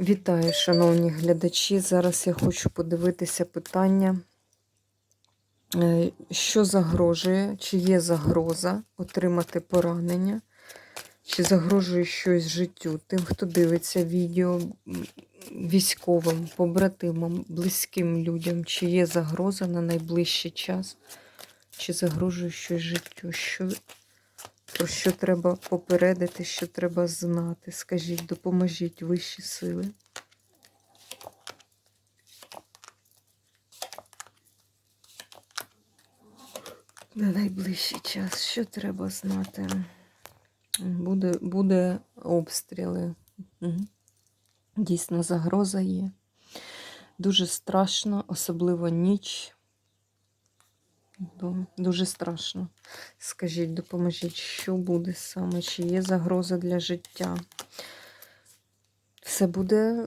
Вітаю, шановні глядачі. Зараз я хочу подивитися питання, е, що загрожує, чи є загроза отримати поранення, чи загрожує щось життю тим, хто дивиться відео військовим, побратимам, близьким людям, чи є загроза на найближчий час, чи загрожує щось життю. Що, про що треба попередити, що треба знати? Скажіть, допоможіть вищі сили. На найближчий час, що треба знати? Буде, буде обстріли. Мгм. Дійсно, загроза є. Дуже страшно, особливо ніч. Ду- Дуже страшно. Скажіть, допоможіть, що буде саме? Чи є загроза для життя? Все буде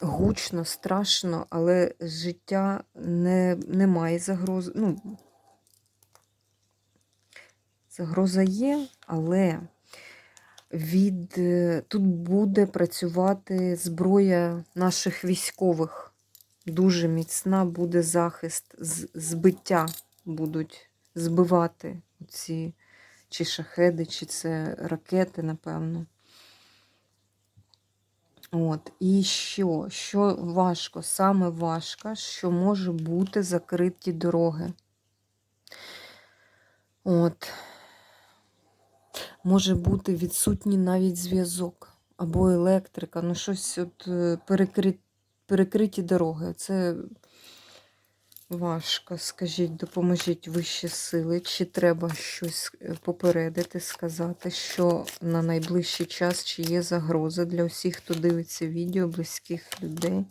гучно, страшно, але життя не, не має загрози. Ну, загроза є, але від е, тут буде працювати зброя наших військових. Дуже міцна буде захист, збиття будуть збивати ці чи шахеди, чи це ракети, напевно. От. І що? Що важко? Саме важко, що може бути закриті дороги. От. Може бути відсутній навіть зв'язок або електрика, ну щось от е, перекриті дороги. Це важко. Скажіть, допоможіть вищі сили, чи треба щось е, попередити, сказати, що на найближчий час чи є загроза для усіх, хто дивиться відео, близьких людей.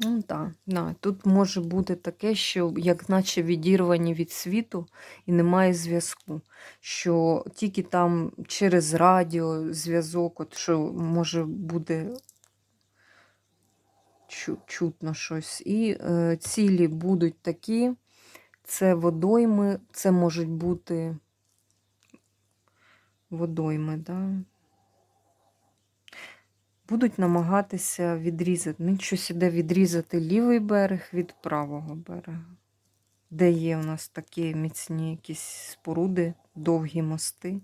Ну так, да. тут може бути таке, що як наче відірвані від світу і немає зв'язку. Що тільки там через радіо зв'язок, от що може чу- чутно щось. І е, цілі будуть такі, це водойми, це можуть бути водойми, да? будуть намагатися відрізати. Ну, щось іде відрізати лівий берег від правого берега. Де є у нас такі міцні якісь споруди, довгі мости.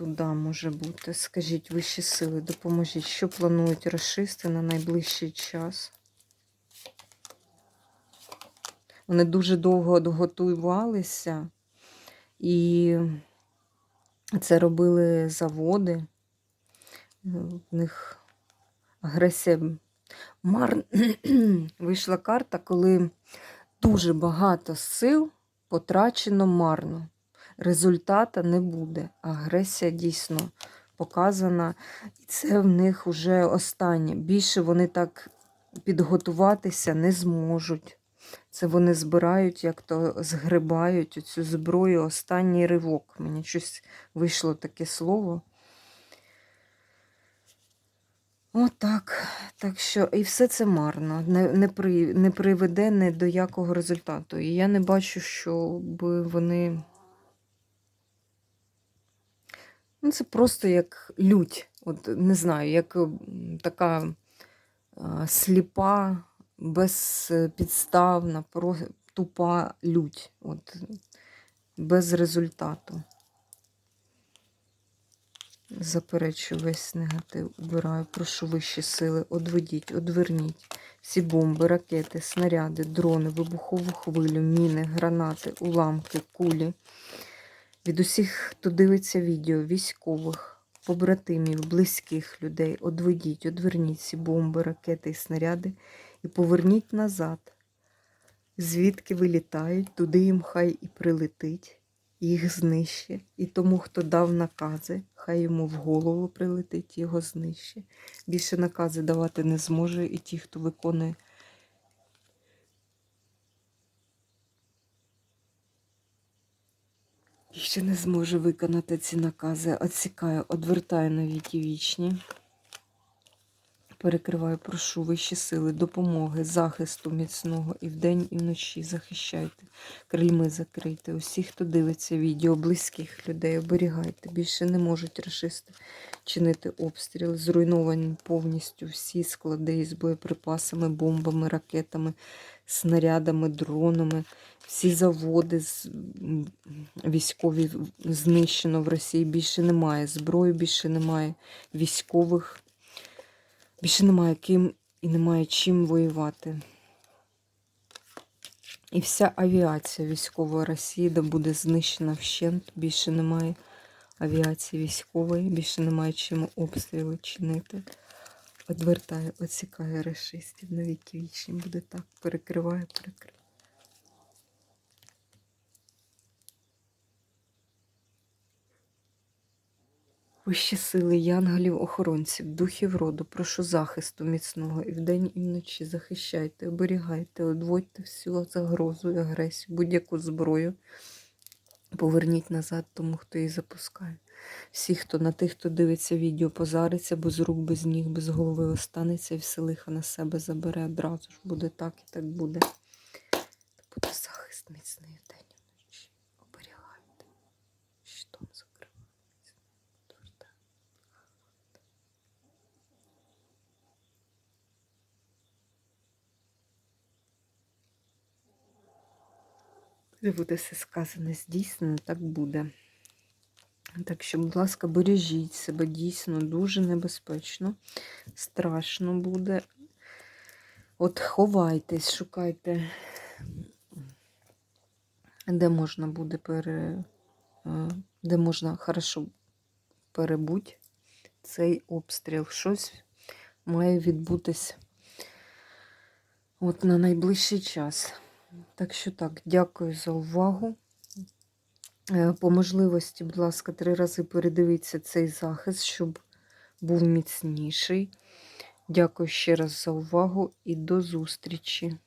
Туди може бути. Скажіть, вищі сили, допоможіть, що планують расисти на найближчий час? Вони дуже довго готувалися, і це робили заводи. В них агресія. Мар... Вийшла карта, коли дуже багато сил потрачено марно. Результата не буде. Агресія дійсно показана. І це в них вже останнє. Більше вони так підготуватися не зможуть. Це вони збирають, як то згрибають цю зброю. Останній ривок. Мені щось вийшло таке слово. Отак. Так що, і все це марно, не, не, при, не приведе ні до якого результату. І я не бачу, щоб вони. Ну, це просто як лють. От, не знаю, як така а, сліпа, безпідставна, тупа лють. От, без результату. Заперечую весь негатив, убираю, прошу вищі сили, одведіть, одверніть всі бомби, ракети, снаряди, дрони, вибухову хвилю, міни, гранати, уламки, кулі. Від усіх, хто дивиться відео, військових, побратимів, близьких людей, одведіть, одверніть всі бомби, ракети і снаряди і поверніть назад. Звідки вилітають, туди їм хай і прилетить їх знищить. І тому, хто дав накази, хай йому в голову прилетить, його знищить. Більше накази давати не зможе і ті, хто виконує. Більше не зможе виконати ці накази. Отсікаю, одвертаю на віки вічні. Перекриваю, прошу вищі сили, допомоги, захисту міцного і вдень, і вночі. Захищайте, крильми закрийте. Усіх, хто дивиться відео, близьких людей, оберігайте. Більше не можуть рашисти чинити обстріли. Зруйновані повністю всі склади із боєприпасами, бомбами, ракетами, снарядами, дронами. Всі заводи з- військові знищено в Росії. Більше немає зброї, більше немає військових. Більше немає ким і немає чим воювати. І вся авіація військової Росії буде знищена вщент. Більше немає авіації військової, більше немає чим обстріли чинити. Одвертає, оцікає расистів на віки вічні. Буде так. Перекриває, перекриває. Вищі сили, янголів, охоронців, духів роду, прошу захисту міцного і вдень, і вночі захищайте, оберігайте, одводьте всю загрозу і агресію, будь-яку зброю. Поверніть назад тому, хто її запускає. Всі, хто на тих, хто дивиться відео, позариться, без рук, без ніг, без голови останеться і все лиха на себе забере одразу ж. Буде так і так буде. Буде захист міцний вдень і вночі. Оберігайте. Щитом закривайте. Відвертайте. Де буде все сказане, здійснено, так буде. Так що, будь ласка, бережіть себе дійсно дуже небезпечно, страшно буде. От ховайтесь, шукайте, де можна буде пере, е, де можна хорошо перебути цей обстріл. Щось має відбутись от на найближчий час. Так що так, дякую за увагу. Е, По можливості, будь ласка, три рази передивіться цей захист, щоб був міцніший. Дякую ще раз за увагу і до зустрічі!